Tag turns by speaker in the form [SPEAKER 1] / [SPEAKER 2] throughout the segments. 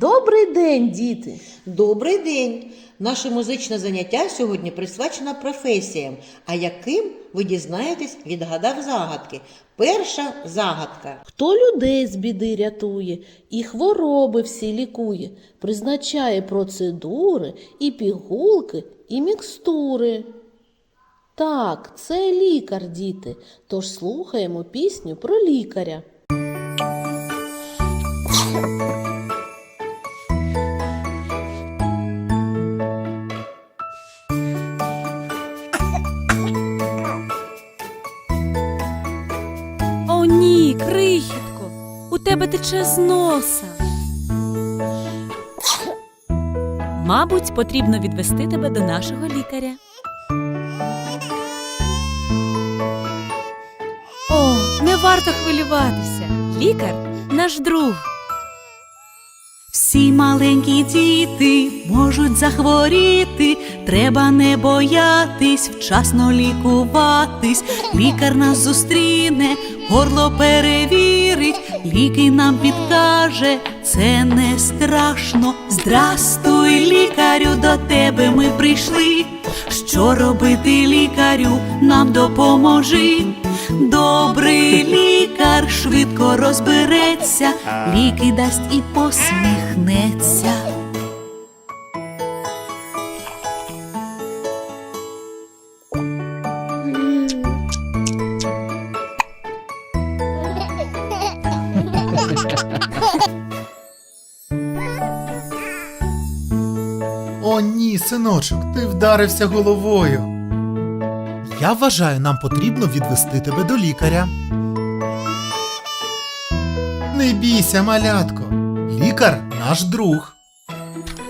[SPEAKER 1] Добрий день, діти!
[SPEAKER 2] Добрий день! Наше музичне заняття сьогодні присвячено професіям, а яким ви дізнаєтесь, відгадав загадки. Перша загадка.
[SPEAKER 1] Хто людей з біди рятує і хвороби всі лікує, призначає процедури і пігулки, і мікстури. Так, це лікар, діти. Тож слухаємо пісню про лікаря.
[SPEAKER 3] У тебе тече з носа. Мабуть, потрібно відвести тебе до нашого лікаря. О, не варто хвилюватися. Лікар наш друг.
[SPEAKER 4] Всі маленькі діти можуть захворіти, треба не боятись, вчасно лікуватись. Лікар нас зустріне, горло перевірить, ліки нам підкаже, це не страшно. Здрастуй, лікарю, до тебе ми прийшли. Що робити лікарю, нам допоможи. Добрий лікар швидко розбереться, ліки дасть і посміхнеться.
[SPEAKER 5] О, ні, синочок, ти вдарився головою. Я вважаю, нам потрібно відвести тебе до лікаря. Не бійся, малятко. Лікар наш друг.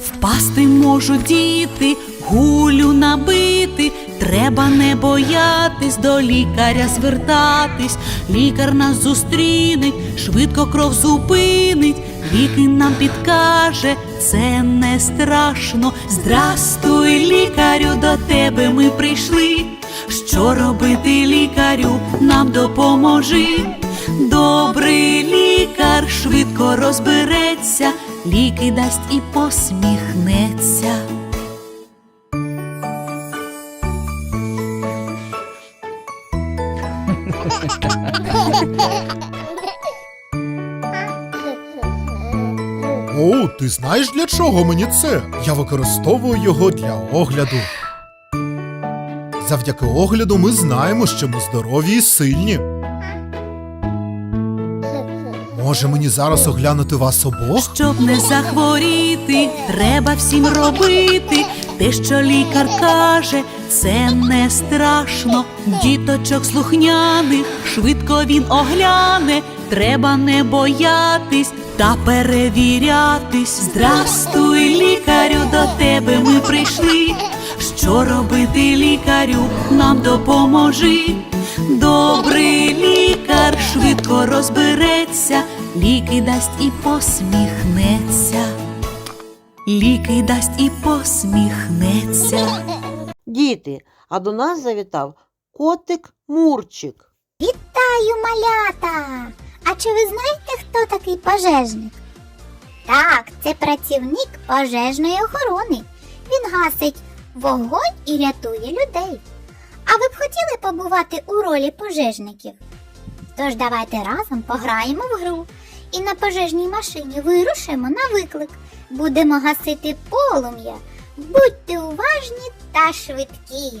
[SPEAKER 4] Впасти можуть діти, гулю набити. Треба не боятись до лікаря звертатись. Лікар нас зустрінить, швидко кров зупинить, ліки нам підкаже, це не страшно. Здрастуй, лікарю, до тебе ми прийшли. Що робити лікарю, нам допоможи. Добрий лікар швидко розбереться, ліки дасть і посміхнеться.
[SPEAKER 5] О, ти знаєш для чого мені це? Я використовую його для огляду. Завдяки огляду ми знаємо, що ми здорові і сильні. Може мені зараз оглянути вас обох?
[SPEAKER 4] Щоб не захворіти, треба всім робити. Те, що лікар каже, це не страшно. Діточок слухняних, швидко він огляне. Треба не боятись та перевірятись. Здрастуй, лікарю, до тебе ми прийшли. Що робити лікарю, нам допоможи. Добрий лікар швидко розбереться, ліки дасть і посміхнеться. Ліки дасть і посміхнеться.
[SPEAKER 2] Діти, а до нас завітав котик Мурчик.
[SPEAKER 6] Вітаю, малята! А чи ви знаєте, хто такий пожежник? Так, це працівник пожежної охорони. Він гасить вогонь і рятує людей. А ви б хотіли побувати у ролі пожежників? Тож давайте разом пограємо в гру і на пожежній машині вирушимо на виклик. Будемо гасити полум'я. Будьте уважні та швидкі.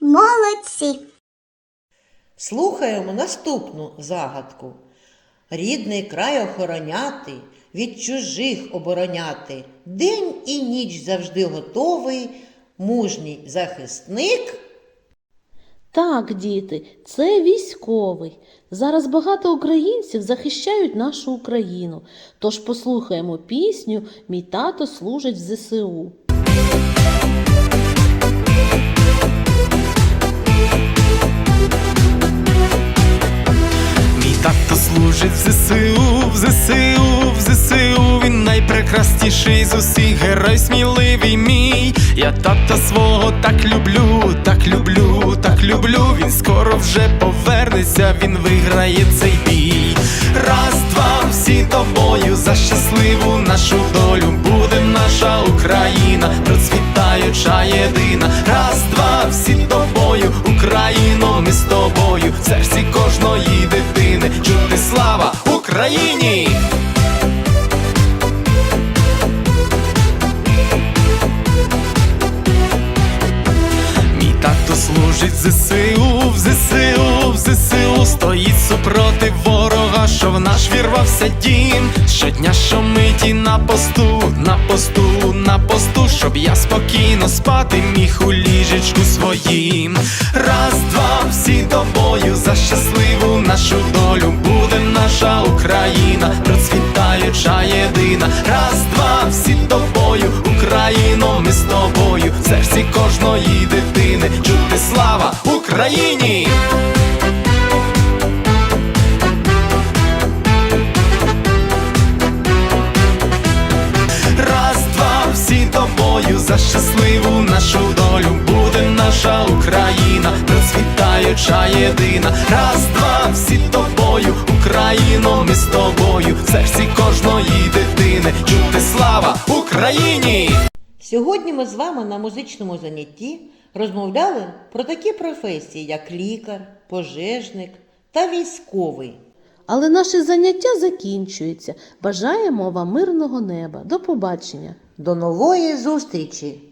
[SPEAKER 6] Молодці!
[SPEAKER 2] Слухаємо наступну загадку. Рідний край охороняти, від чужих обороняти, день і ніч завжди готовий, мужній захисник.
[SPEAKER 1] Так, діти, це військовий. Зараз багато українців захищають нашу Україну. Тож послухаємо пісню Мій тато служить в ЗСУ.
[SPEAKER 7] Тато служить в ЗСУ, в ЗСУ, в ЗСУ. Він найпрекрасніший з усіх герой сміливий мій. Я тата свого так люблю, так люблю, так люблю. Він скоро вже повернеться, він виграє цей бій. Раз, два, всі тобою за щасливу нашу долю. Буде наша Україна, процвітаюча єдина. Раз, два, всі тобою, Україно, ми з тобою, в серці кожної дитини. Чути слава Україні! Мій тато служить в ЗСУ, в ЗСУ, в ЗСУ стоїть супроти ворога, що в наш вірвався дім. Щодня щомиті на посту, на посту, на посту, щоб я спокійно спати міг у ліжечку своїм. Раз, два, всі тобою за щасливу нашу долю буде наша Україна, процвітаюча єдина. Раз, два, всі тобою, Україно, ми з тобою, в серці кожної дитини. Чути слава Україні! Щасливу нашу долю буде наша Україна, процвітаюча єдина. Раз, два, всі тобою, Україно, ми з тобою, в серці кожної дитини. Чути слава Україні!
[SPEAKER 2] Сьогодні ми з вами на музичному занятті розмовляли про такі професії, як лікар, пожежник та військовий.
[SPEAKER 1] Але наше заняття закінчується. Бажаємо вам мирного неба. До побачення!
[SPEAKER 2] До нової зустрічі!